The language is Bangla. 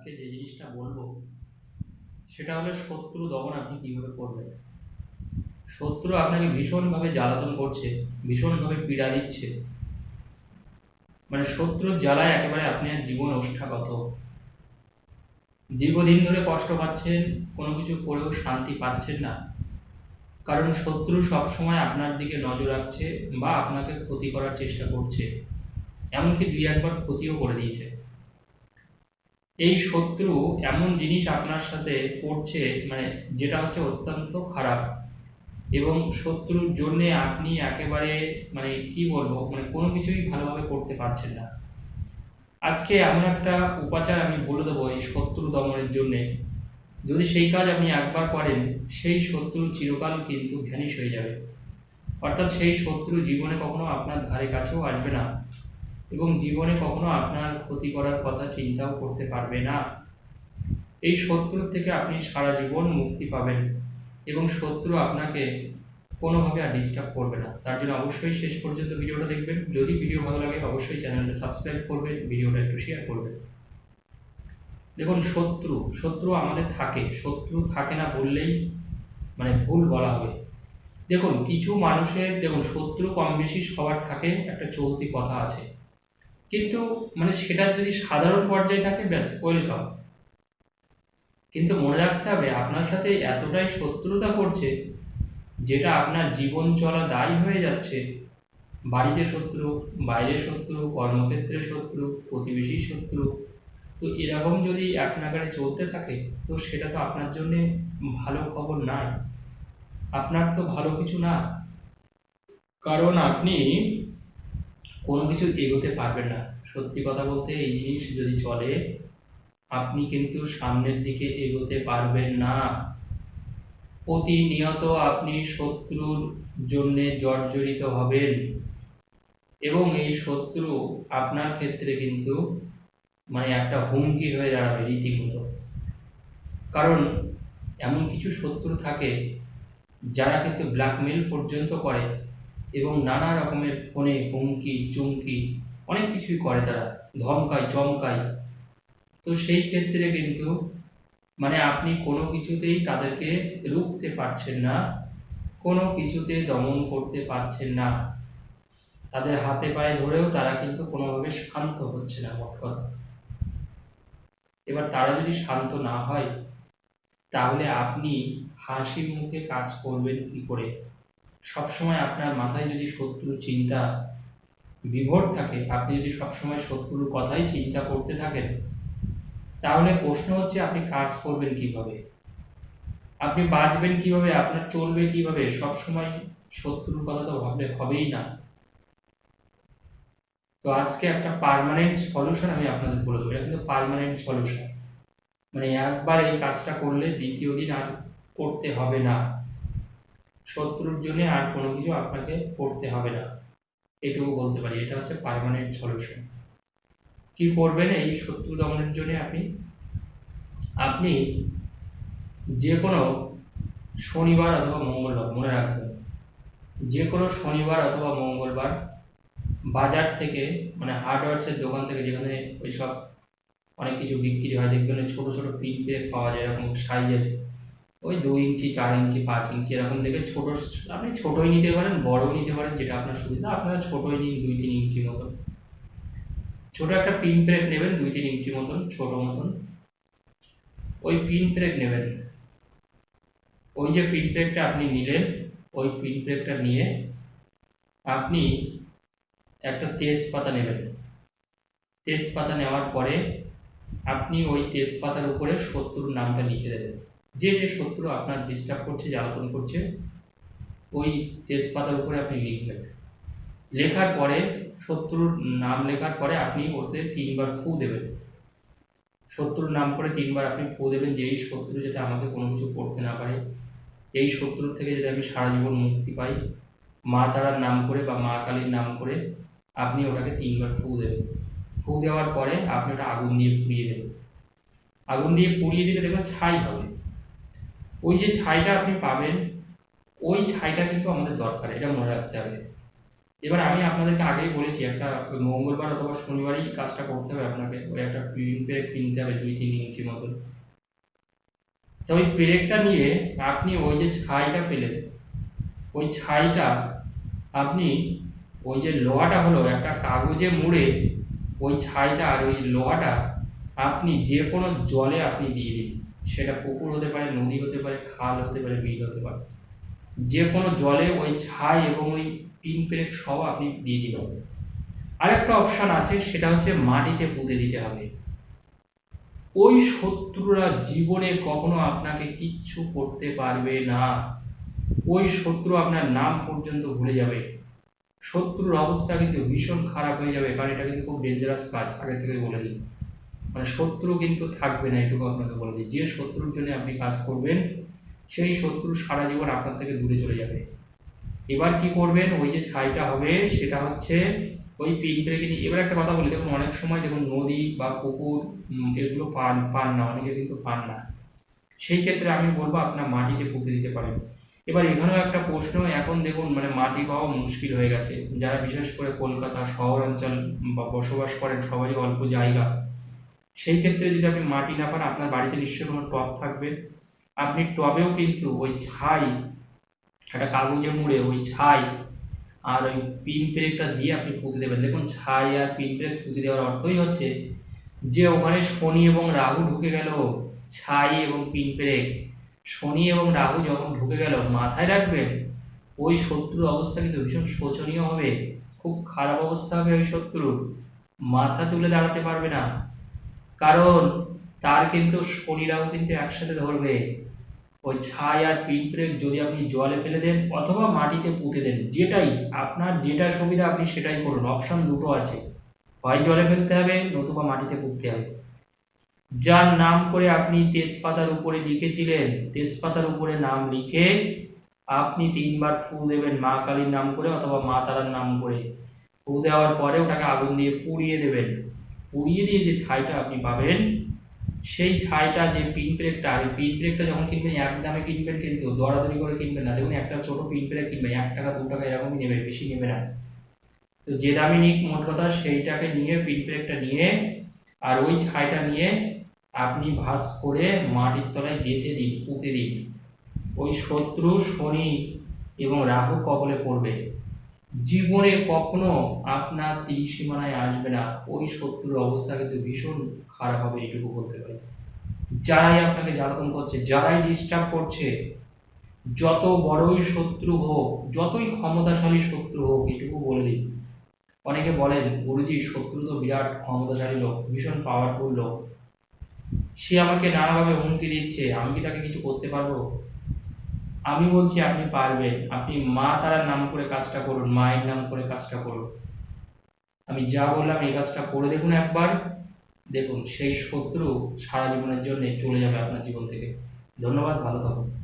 আজকে যে জিনিসটা বলব, সেটা হলো শত্রু দমন আপনি কীভাবে করবেন? শত্রু আপনাকে ভীষণভাবে জ্বালাতন করছে, ভীষণভাবে পীড়া দিচ্ছে। মানে শত্রুর জ্বালায় একেবারে আপনার জীবন ওষ্ঠাগত। দীর্ঘদিন ধরে কষ্ট পাচ্ছেন, কোনো কিছু করেও শান্তি পাচ্ছেন না। কারণ শত্রু সবসময় আপনার দিকে নজর রাখছে বা আপনাকে ক্ষতি করার চেষ্টা করছে। এমনকি দুই একবার ক্ষতিও করে দিয়েছে। এই শত্রু এমন জিনিস আপনার সাথে করছে মানে যেটা হচ্ছে অত্যন্ত খারাপ। এবং শত্রুর জন্যে আপনি একেবারে মানে কি বলব মানে কোনো কিছুই ভালোভাবে করতে পারছেন না। আজকে এমন একটা উপাচার আমি বলে দেবো এই শত্রু দমনের জন্যে। যদি সেই কাজ আপনি একবার করেন, সেই শত্রু চিরকাল কিন্তু ভ্যানিশ হয়ে যাবে। অর্থাৎ সেই শত্রু জীবনে কখনো আপনার ধারে কাছেও আসবে না। এবং জীবনে কখনো আপনার ক্ষতি করার কথা চিন্তাও করতে পারবে না। এই শত্রুর থেকে আপনি সারা জীবন মুক্তি পাবেন এবং শত্রু আপনাকে কোনোভাবে আর ডিস্টার্ব করবে না। তার জন্য অবশ্যই শেষ পর্যন্ত ভিডিওটা দেখবেন। যদি ভিডিও ভালো লাগে, অবশ্যই চ্যানেলটা সাবস্ক্রাইব করবেন, ভিডিওটা একটু শেয়ার করবেন। দেখুন, শত্রু শত্রু আমাদের থাকে। শত্রু থাকে না বললেই মানে ভুল বলা হবে। দেখুন, কিছু মানুষের, দেখুন, শত্রু কম বেশি সবার থাকে, একটা চলতি কথা আছে। কিন্তু মানে সেটা যদি সাধারণ পর্যায়ে থাকে, ব্যাস ওয়েলকাম কিন্তু মনে রাখতে হবে, আপনার সাথে এতটাই শত্রুতা করছে, যেটা আপনার জীবন চলা দায়ী হয়ে যাচ্ছে। বাড়িতে শত্রু, বাইরে শত্রু, কর্মক্ষেত্রে শত্রু, প্রতিবেশী শত্রু। তো এরকম যদি এক নাগারে চলতে থাকে, তো সেটা তো আপনার জন্য ভালো খবর নয়। আপনার তো ভালো কিছু না। কারণ আপনি কোনো কিছু এগোতে পারবেন না। সত্যি কথা বলতে এই জিনিস যদি চলে, আপনি কিন্তু সামনের দিকে এগোতে পারবেন না। প্রতিনিয়ত আপনি শত্রুর জন্যে জর্জরিত হবেন। এবং এই শত্রু আপনার ক্ষেত্রে কিন্তু মানে একটা হুমকি হয়ে দাঁড়াবে রীতিমতো। কারণ এমন কিছু শত্রু থাকে যারা কিন্তু ব্ল্যাকমেল পর্যন্ত করে। এবং নানা রকমের ফোনে হুমকি, চুমকি, অনেক কিছুই করে তারা। ধমকায়, চমকায়। তো সেই ক্ষেত্রে কিন্তু মানে আপনি কোনো কিছুতেই তাদেরকে রুখতে পারছেন না, কোনো কিছুতে দমন করতে পারছেন না। তাদের হাতে পায়ে ধরেও তারা কিন্তু কোনোভাবে শান্ত হচ্ছে না মোট কথা। এবার তারা যদি শান্ত না হয়, তাহলে আপনি হাসি মুখে কাজ করবেন কি করে? সবসময় আপনার মাথায় যদি শত্রুর চিন্তা বিভোর থাকে, আপনি যদি সবসময় শত্রুর কথাই চিন্তা করতে থাকেন, তাহলে প্রশ্ন হচ্ছে আপনি কাজ করবেন কীভাবে? আপনি বাঁচবেন কীভাবে? আপনার চলবে কীভাবে? সবসময় শত্রুর কথা তো ভাবলে হবেই না। তো আজকে একটা পার্মানেন্ট সলিউশন আমি আপনাদের বলে দেবো। এটা কিন্তু পার্মানেন্ট সলিউশন মানে একবার এই কাজটা করলে দ্বিতীয় দিন আর করতে হবে না। শত্রুর জন্য আর কোনো কিছু আপনাকে করতে হবে না। এটুকু বলতে পারি, এটা হচ্ছে পারমানেন্ট সলিউশন কি করবেন এই শত্রু দমনের জন্য আপনি? আপনি যে কোনো শনিবার অথবা মঙ্গলবার, মনে রাখবেন যে কোনো শনিবার অথবা মঙ্গলবার বাজার থেকে মানে হার্ডওয়ার্সের দোকান থেকে, যেখানে ওই সব অনেক কিছু বিক্রি হয়, দেখবেন ছোটো ছোটো পিন পাওয়া যায়, এরকম সাইজের ওই দু ইঞ্চি, চার ইঞ্চি, পাঁচ ইঞ্চি এরকম দেখে ছোটো, আপনি ছোটোই নিতে পারেন, বড়ও নিতে পারেন, যেটা আপনার সুবিধা। আপনারা ছোটোই নিন দুই তিন ইঞ্চি মতন। ছোটো একটা পিন প্লেট নেবেন, দুই তিন ইঞ্চি মতন, ছোটো মতন। ওই পিন প্লেট নেবেন। ওই যে পিন প্লেটটা আপনি নিলেন, ওই পিন প্লেটটা নিয়ে আপনি একটা তেজপাতা নেবেন। তেজপাতা নেওয়ার পরে আপনি ওই তেজপাতার উপরে শত্রুর নামটা লিখে দেবেন। যে যে শত্রু আপনার ডিস্টার্ব করছে, জ্বালাতন করছে, ওই তেজপাতার উপরে আপনি লিখবেন। লেখার পরে, শত্রুর নাম লেখার পরে আপনি ওতে তিনবার ফু দেবেন। শত্রুর নাম করে তিনবার আপনি ফু দেবেন যে এই শত্রু যাতে আমাকে কোনো কিছু করতে না পারে। এই শত্রুর থেকে যাতে আমি সারা জীবন মুক্তি পাই, মা তারার নাম করে বা মা কালীর নাম করে আপনি ওটাকে তিনবার ফু দেবেন। ফু দেওয়ার পরে আপনি ওটা আগুন দিয়ে পুড়িয়ে দেবেন। আগুন দিয়ে পুড়িয়ে দিলে দেখবেন ছাই হবে। ওই যে ছাইটা আপনি পাবেন, ওই ছাইটা কিন্তু আমাদের দরকার, এটা মনে রাখতে হবে। এবার আমি আপনাদেরকে আগেই বলেছি, একটা মঙ্গলবার অথবা শনিবারই কাজটা করতে হবে আপনাকে, ওই একটা পিন পেরেক কিনতে হবে, দুই তিন ইঞ্চি মতন। তো ওই পেরেকটা নিয়ে আপনি ওই যে ছাইটা পেলেন, ওই ছাইটা আপনি ওই যে লোহাটা হলো, একটা কাগজে মুড়ে ওই ছাইটা আর ওই লোহাটা আপনি যে কোনো জলে আপনি দিয়ে দিন। সেটা পুকুর হতে পারে, নদী হতে পারে, খাল হতে পারে, বিল হতে পারে। যে কোনো জলে ওই ছাই এবং ওই পিন পেরেক সহ আপনি দিয়ে দিন আরেকটা অপশন আছে, সেটা হচ্ছে মাটিতে পুঁতে দিতে হবে। ওই শত্রুরা জীবনে কখনো আপনাকে কিচ্ছু করতে পারবে না। ওই শত্রু আপনার নাম পর্যন্ত ভুলে যাবে। শত্রুর অবস্থা কিন্তু ভীষণ খারাপ হয়ে যাবে, কারণ এটা কিন্তু খুব ডেঞ্জারাস কাজ আগে থেকে বলে দিই মানে শত্রু কিন্তু থাকবে না, এটুকু আপনাকে বলে দিই। যে শত্রুর জন্য আপনি কাজ করবেন, সেই শত্রু সারা জীবন আপনার থেকে দূরে চলে যাবে। এবার কি করবেন? ওই যে ছাইটা হবে, সেটা হচ্ছে ওই পিন পেরেকে নিয়ে এবার একটা কথা বলি, দেখুন, অনেক সময় দেখুন, নদী বা পুকুর এগুলো পান পান না, অনেকে কিন্তু পান না। সেই ক্ষেত্রে আমি বলব, আপনার মাটিতে পুঁতে দিতে পারেন। এবার এখানেও একটা প্রশ্ন, এখন দেখুন মানে মাটি পাওয়া মুশকিল হয়ে গেছে। যারা বিশেষ করে কলকাতা শহর অঞ্চল বা বসবাস করেন, সবারই অল্প জায়গা। সেই ক্ষেত্রে যদি আপনি মাটি না পান, আপনার বাড়িতে নিশ্চয়ই কোনো টব থাকবে। আপনি টবেও কিন্তু ওই ছাই, একটা কাগজে মুড়ে ওই ছাই আর ওই পিন পেরেকটা দিয়ে আপনি পুঁতে দেবেন। দেখুন, ছাই আর পিন পেরেক পুঁতে দেওয়ার অর্থই হচ্ছে যে ওখানে শনি এবং রাহু ঢুকে গেল, ছাই এবং পিন পেরেক শনি এবং রাহু যখন ঢুকে গেল, মাথায় রাখবেন, ওই শত্রুর অবস্থা কিন্তু ভীষণ শোচনীয় হবে। খুব খারাপ অবস্থা হবে ওই শত্রুর। মাথা তুলে দাঁড়াতে পারবে না। কারণ তার কিন্তু শনি রাহু কিন্তু একসাথে ধরবে। ওই ছাই আর পিঁপড়ে যদি আপনি জলে ফেলে দেন অথবা মাটিতে পুঁতে দেন, যেটাই আপনার যেটা সুবিধা আপনি সেটাই করুন অপশন দুটো আছে। হয় জলে ফেলতে হবে, নতুবা মাটিতে পুঁততে হবে। যার নাম করে আপনি তেজপাতার উপরে লিখেছিলেন, তেজপাতার উপরে নাম লিখে আপনি তিনবার ফু দেবেন মা কালীর নাম করে অথবা মা তারার নাম করে। ফু দেওয়ার পরে ওটাকে আগুন দিয়ে পুড়িয়ে দেবেন। পুড়িয়ে দিয়ে যে ছাইটা আপনি পাবেন, সেই ছাইটা যে পিন প্লেটটা আর পিন প্লেটটা যখন কিনবেন, এক দামে কিনবেন কিন্তু, দরাদরি করে কিনবেন না। দেখুন, একটা ছোট পিন প্লেট কিনবেন, এক টাকা, দু টাকা এরকমই নেবে, বেশি নেবে না। তো যে দামে নিক, মোট কথা সেইটাকে নিয়ে পিন প্লেটটা নিয়ে, আর ওই ছাইটা নিয়ে আপনি ভাঁজ করে মাটির তলায় গেঁথে দিন, পুঁতে দিন। ওই শত্রু, শনি এবং রাহু কবলে পড়বে। জীবনে কখনো আপনার তীর সীমানায় আসবে না। ওই শত্রুর অবস্থা কিন্তু ভীষণ খারাপ হবে, এইটুকু বলতে পারি। যারাই আপনাকে জ্বালাতন করছে, যারাই ডিস্টার্ব করছে, যত বড়ই শত্রু হোক, যতই ক্ষমতাশালী শত্রু হোক এটুকু বলে দিই। অনেকে বলেন, গুরুজি, শত্রু তো বিরাট ক্ষমতাশালী লোক, ভীষণ পাওয়ারফুল লোক। সে আমাকে নানাভাবে হুমকি দিচ্ছে, আমি কি তাকে কিছু করতে পারব? আমি বলছি আপনি পারবেন। আপনি মা তারার নাম করে কাজটা করুন, মায়ের নাম করে কাজটা করুন। আমি যা বললাম এই কাজটা করে দেখুন একবার। দেখুন, সেই শত্রু সারা জীবনের জন্য চলে যাবে আপনার জীবন থেকে। ধন্যবাদ, ভালো থাকুন।